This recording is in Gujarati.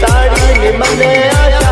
તારી મને આશા